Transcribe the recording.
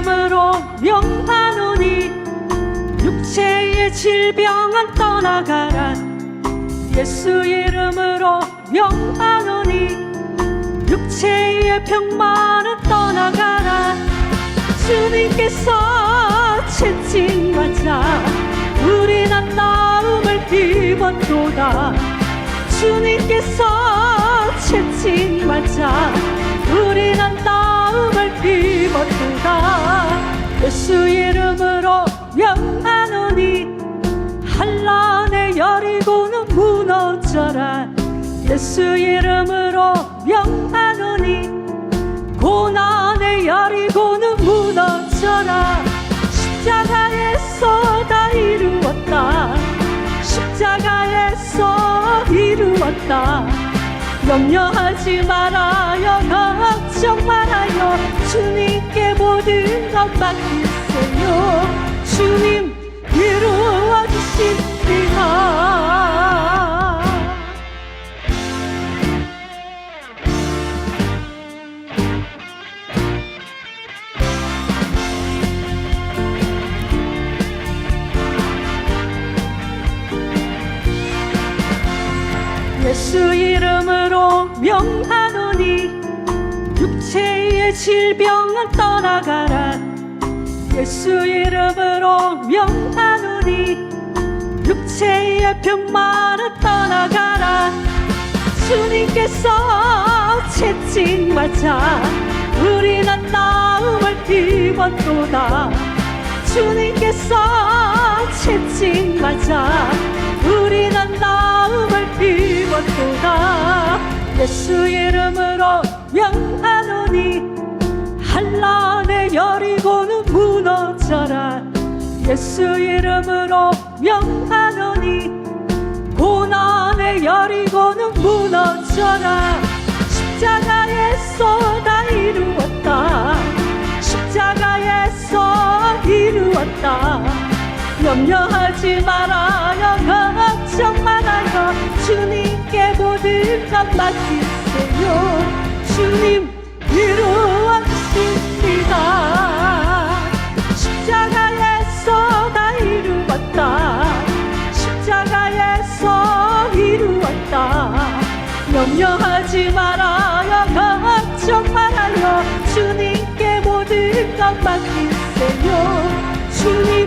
이름으로 명하노니 육체의 질병은 떠나가라. 예수 이름으로 명하노니 육체의 병만은 떠나가라. 주님께서 채찍하자 우리 난나움을 입었도다. 주님께서 채찍하자 우리 난나움을 입었도다. 예수 이름으로 명하노니 한란의 여리고는 무너져라 예수 이름으로 명하노니 고난의 여리고는 무너져라 십자가에서 다 이루었다. 십자가에서 이루었다. 염려하지 말아요. 걱정 말아요. 주님께 모든 것 맡기세 예수 이름으로 명하노니 육체의 질병은 떠나가라. 예수 이름으로 명하노니 육체의 병만은 떠나가라. 주님께서 채찍 맞아 우리는 나음을 입었도다. 주님께서 채찍 맞아 우리는 나 예수 이름으로 명하노니 한란의 여리고는 무너져라. 예수 이름으로 명하노니 고난의 여리고는 무너져라. 십자가에서 다 이루었다. 십자가에서 이루었다. 염려하지 말아요. 걱정 말아요. 주 커피 한 마시세요. 주님 이루었습니다. 십자가에서 다 이루었다. 십자가에서 이루었다. 염려하지 말아요. 걱정 말아요. 주님께 모든 것 맡기세요. 주님